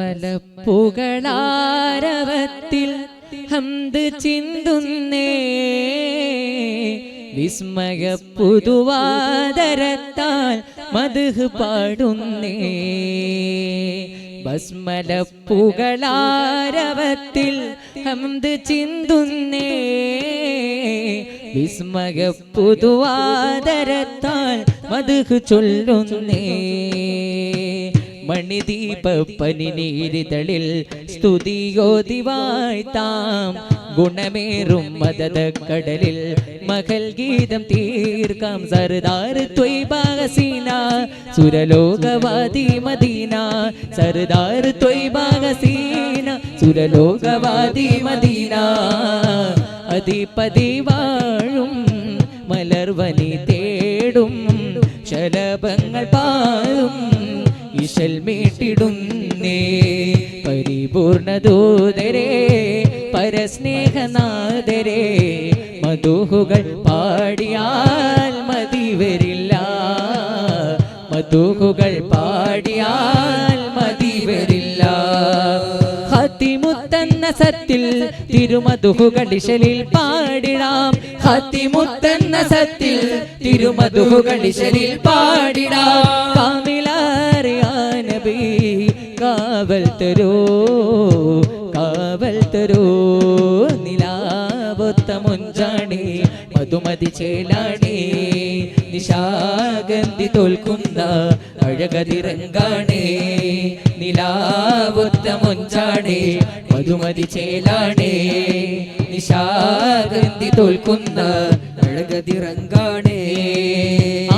ബസ്മലപ്പുകളാരവത്തിൽ ഹംദ് ചിന്തുന്നേ. വിസ്മയ പുതുവാദരത്താൽ മധുഹ് പാടുന്നേ. ഭസ്മലപ്പുകളാരവത്തിൽ ഹംദ് ചിന്തുന്നേ. വിസ്മയ പുതുവാദരത്താൽ മധുഹ് ചൊല്ലുന്നേ. മണിദീപ സ്തുതിയോ സ്തുതിയോതിവായി താം ഗുണമേറും മദത കടലിൽ മകൾ ഗീതം തീർക്കാം. സർദാർ ത്വയ്ബാഗസീന സുരലോകവാദി മദീന. സർദാർ ത്വയ്ബാഗസീന സുരലോകവാദി മദീന. അധിപതി വാഴും മലർവനി ഇശൽ മീട്ടിടുന്നേ പരിപൂർണദൂതരേ പരസ്നേഹനാഥരേ മധുഹുകൾ പാടിയാൽ മതി വരില്ല. മധുഹുകൾ പാടിയാൽ മതി വരില്ല. ഹത്തിമുത്തന്ന സത്തിൽ തിരുമധുഹുകളിശലിൽ പാടിടാം. ഹത്തിമുത്തന്ന സത്തിൽ തിരുമധുഹുകളിശലിൽ പാടിടാം. കാവൽ തരൂ കാവൽ തരൂ. നിലാവത്ത മുഞ്ചാണി മധുമതി ചേലാണി. നിശാഗന്ധി തോൽക്കുന്ന അഴകതിരങ്കാണേ നിലാവൊത്ത മുഞ്ചാണേ മധുമതി ചേലാണേ. നിശാഗന്ധി തോൽക്കുന്ന അഴകതിരങ്കാണേ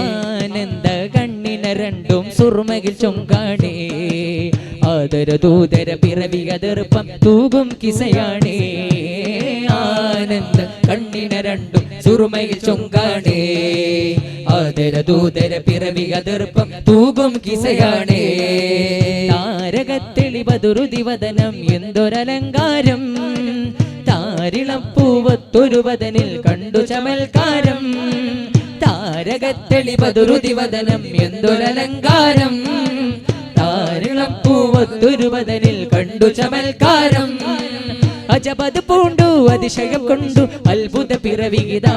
ആനന്ദ കണ്ണിന രണ്ടും സുർമകിൽ ചൊങ്കാണേ. ദൂതര പിറവി അതിർപ്പം തൂകും കിസയാണേ. ആനന്ദ കണ്ണിന രണ്ടും സുറുമയിൽ ചൊങ്കാണേ. ആദര ദൂതര പിറവി അതിർപ്പം തൂകും കിസയാണേ. താരകത്തെളി ദിവതനം എന്തൊരലങ്കാരം? താരിളപ്പൂവത്തൊരു വദനിൽ കണ്ടു ചമൽക്കാരം. താരകത്തെളി ദിവതനം എന്തൊരലങ്കാരം? താരിളപ്പൂവത്തൊരു വദനിൽ കണ്ടു ചമൽക്കാരം അജബത് പൂണ്ടു അതിശയം കൊണ്ടു അത്ഭുത പിറവികിതാ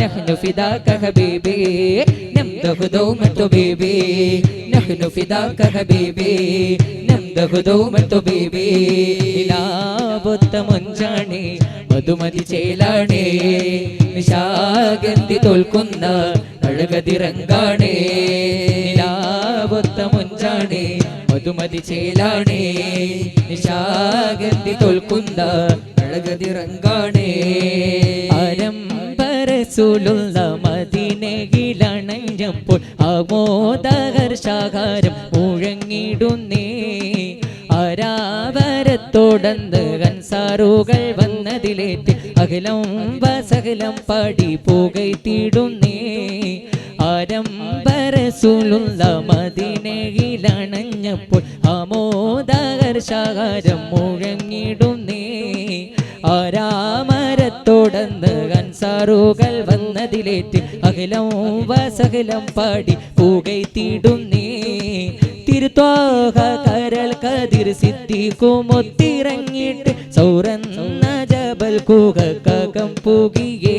نحن فداك حبيبي نمدح دوما طبيبي نحن فداك حبيبي نمدح دوما طبيبي ഇലാപൊത്ത മുഞ്ചാണേ മധുമതി ചേലാണേ നിശാഗന്ധി തോൽക്കുന്ന അഴകതിരങ്കാണേ നിലാവത്ത മുഞ്ചാണേ മധുമതി ചേലാണേ. നിശാഗന്ധി തോൽക്കുന്ന അഴകതിരങ്കാണേ ആരംഭരസൂലുള്ള മദിനകിലണഞ്ഞപ്പോൾ ആമോദഹർഷാകാരം മുഴങ്ങിടുന്നേ. ആരാവരത്തോടന്ന് കൻസാറുകൾ വന്നതിലേറ്റ് അഖിലം വസകലം പാടി പോകൈ തീടുന്നേ. ആരംഭരസുലുള്ള മദിനയിലണഞ്ഞപ്പോൾ ആമോദഹർഷാകാരം മുഴങ്ങിടുന്നേ. ആരാമരത്തോടന്ന് കൻസാറുകൾ വന്നതിലേറ്റ് അഖിലം വസകലം പാടി തിരുത്വാഹ കരൾ കതിർ സിദ്ധിക്കുമൊത്തിറങ്ങിയിട്ട് സൗരന്ന ജബൽ കൂകം പുകിയേ.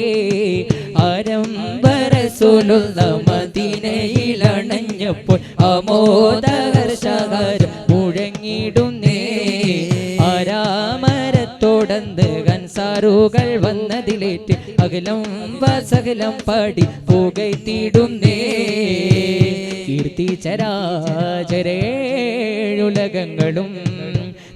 ആരംഭരസോലുള്ള മദീനയിലണഞ്ഞപ്പോൾ അമോദഹർഷകരം മുഴങ്ങിടുന്നേ. ആരാമരത്തോടന്ത് കൻസാറുകൾ വന്നതിലേറ്റ് അകലം വസകലം പാടി പുകയ്ത്തിടുന്നേ കീർത്തി ചരാചരേഴുലകങ്ങളും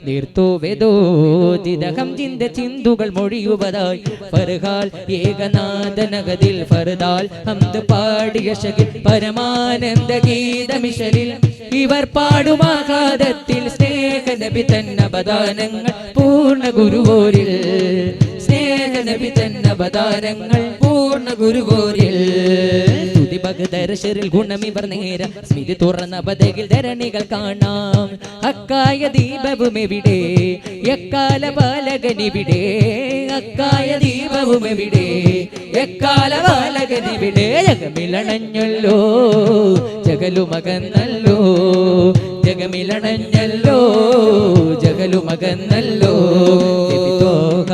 നീർത്തു വേദോദിതകം ചിന്ത ചിന്തുകൾ മൊഴിയുവതായി. ഫർഹാൽ ഏകനാഥനഗതിൽ ഫർദാൽ ഹംദ് പാടിയ ശകിൽ പരമാനന്ദ ഗീതമിശലിൽ ഇവർ പാടുമാഘാതത്തിൽ സ്നേഹ നബി തന്നപദാനങ്ങൾ പൂർണ ഗുരുവോരിൽ. നബി അവതാരങ്ങൾ പൂർണ ഗുരുവോരിൽ സ്തുതി ഭഗദർശരിൽ ഗുണമിവർ നേര സ്മിതി തുറന്ന പതകിൽ ധരണികൾ കാണാം. അക്കായ ദീപവും എവിടെ? എക്കാല ബാലകനിവിടെ അക്കായ ദീപവും എവിടെ? എക്കാല ബാലകനിവിടെ ജഗമിലണഞ്ഞല്ലോ ജഗലുമകന്നല്ലോ ഉലകമിലണഞ്ഞല്ലോ ജഗലുമകന്നല്ലോ. നബിതോഹ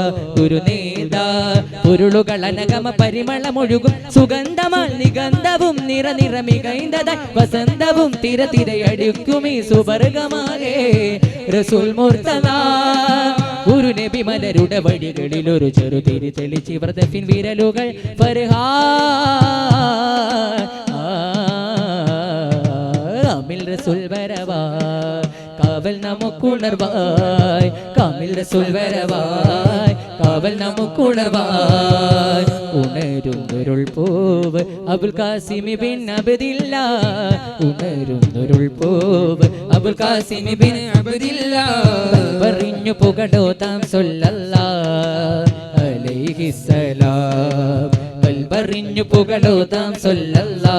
ഗുരുനേത അനകമ പരിമളമൊഴുകും സുഗന്ധമാൽ നിഗന്ധവും നിറ നിറമികൈന്ദത വസന്തവും തിര തിരയടിക്കുമീ സുവർഗമാകെ റസൂൽ മുർത്തദ ഒരു നബി മലരുടെ വഴികളിൽ ഒരു ചെറുതിരി തെളിച്ച് വ്രതഫിൻ വിരലുകൾ ഫർഹാ. റസുൽ വരവായ് കാവൽ നമുക്കുണർവായ് കാമിൽ റസൂൽ വരവായ് കാവൽ നമുക്കുണർവാൻ. ഉണരുന്നൊരുൾ പോവ് അബുൽ കാസിമി ബിൻ അബദില്ല. ഉണരുന്നൊരുൾ പോവ് അബുൽ കാസിമി ബിൻ അബദില്ല. പറഞ്ഞു പുകടോ താം സൊല്ലല്ല. അലൈഹിസ്സലാം പറഞ്ഞു പുകടോ താം സൊല്ലല്ലാ.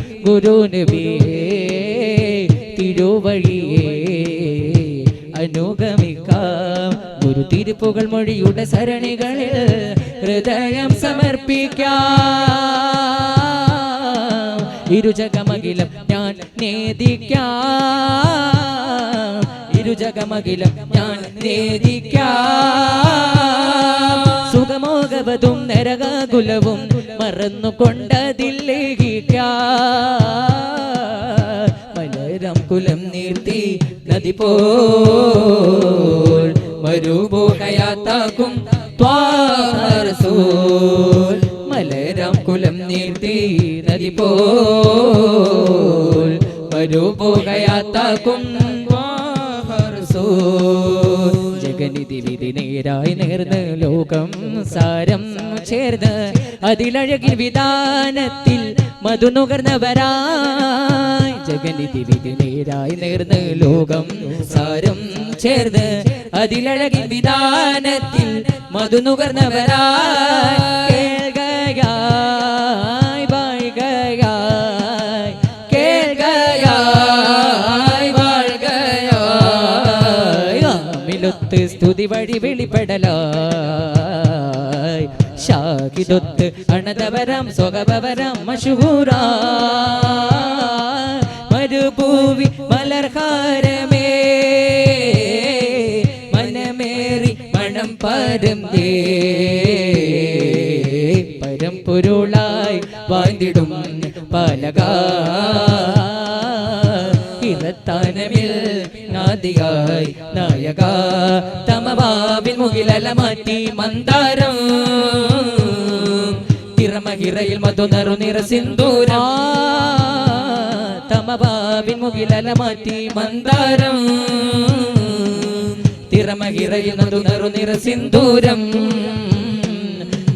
ഗുരു നബിയേ തിരുവഴിയേ അനുഗമിക്കാം. ഗുരു തിരുപ്പുകൾ മൊഴിയുടെ സരണികളിൽ ഹൃദയം സമർപ്പിക്കാം. ഇരുജകമകിലം ഞാൻ നേദിക്കാം. ഇരുജകമകിലം ഞാൻ നേദിക്കാം. സുഖമോകവതും നരകാകുലവും മലരം കുലം നീർത്തി നദി പോൽ റസൂൽ മലരം കുലം നീർത്തി നദി പോൽ മരുപോഹയാത്താക്കും ജഗനിധി വിധി നേരായി നേർന്ന് ലോകം സാരം ചേർന്ന് അതിലഴകിൽ വിധാനത്തിൽ മധു നുകർന്നവരായി. ജഗനിധി വിധി നേരായി നേർന്ന് ലോകം സാരം ചേർന്ന് അതിലഴകിൽ വിധാനത്തിൽ മധു നുകർന്നവരായി. ആമിലൊത്ത് സ്തുതി വഴി വെളിപ്പെടലായി. ഷാഹിദൊത്ത് അണതവരം സ്വകഭവരം മഷൂറ മരുഭൂവി മലർഹാരമേ മനമേറി മണം പരം പരം പൊരുളായി വാഴ്ന്നിടും പാലക. നാദിയായി. നായക തമവാവിൻ മുകിലല മാറ്റി മന്ദാരം. തിറമഹിറയിൽ മധുനറു നിറ സിന്ദൂര. തമവാവിൻ മുകിലല മാറ്റി മന്ദാരം. തിറമഹിറയിൽ മധുനറു നിറ സിന്ദൂരം.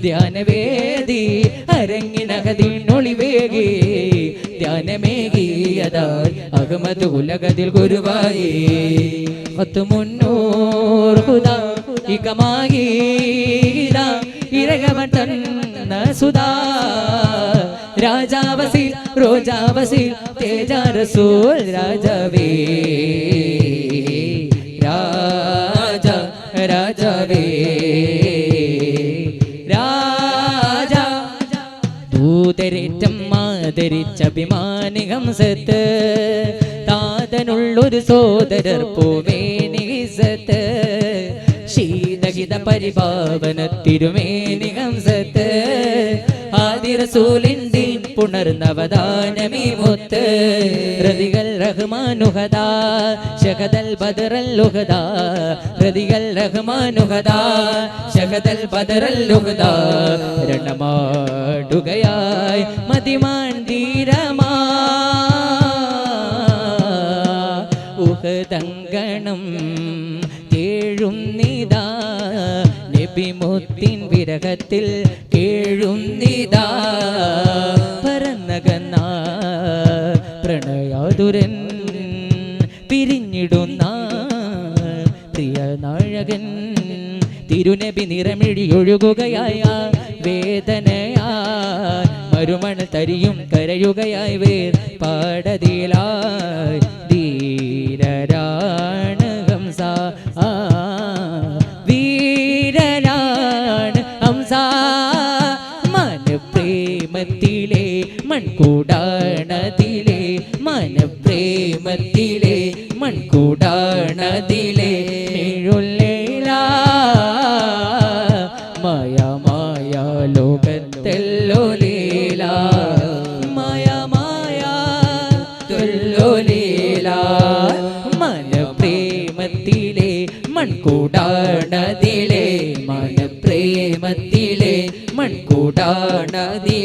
ധ്യാനവേദി അരങ്ങിനകതിനൊളിവേകി ധ്യാനമേകിയതാൽ അഹമ്മദ് ഉലകതിൽ ഗുരുവായി. പത്ത് മുന്നൂറ് ഹുദ ഇകമാകീത ഇരകവൻ തന്ന സുധാ. രാജാവസിൽ റോജാവസിൽ തേജ റസൂൽ രാജാവേ. ദൂതരേറ്റം മാതരിച്ചഭിമാനികം സത്ത് താതനുള്ളൊരു സോദരർ പൂവേനിസത്ത് ശീതഹിത പരിപാവന തിരുമേനികം സത്ത് ആദിറസൂലിന്റെ പുണർന്നവദാനമീ മുത്ത്. പ്രതികൾ റഹ്മാനുഹദാ ശഹദൽ ബദറല്ലുഹദാ പ്രതികൾ റഹ്മാനുഹദാ ശഹദൽ ബദറല്ലുഹദാ രണമാടുകയായി മതിമാൻ ധീരമാ. ഉഹദങ്കണം കേഴുന്നിതാ നബിമുത്തിൻ വിരഹത്തിൽ കേഴുന്നിതാ ആതുരൻ പിരിഞ്ഞിടുന്ന പ്രിയ നാഴകൻ തിരുനബി നിറമിഴിയൊഴുകുകയായ വേദനയാ മരുമണ തരിയും കരയുകയായി വേർ. പാടതിലായി മൺകൂടാണതിലെ എഴുള്ളേല മായ മായ ലോകത്തെല്ലോ ലീല മായ മായ തൊല്ലോ ലീല മനപ്രേമത്തിലെ മൺകൂടാണതിലെ മനപ്രേമത്തിലെ മൺകൂടാണതിലെ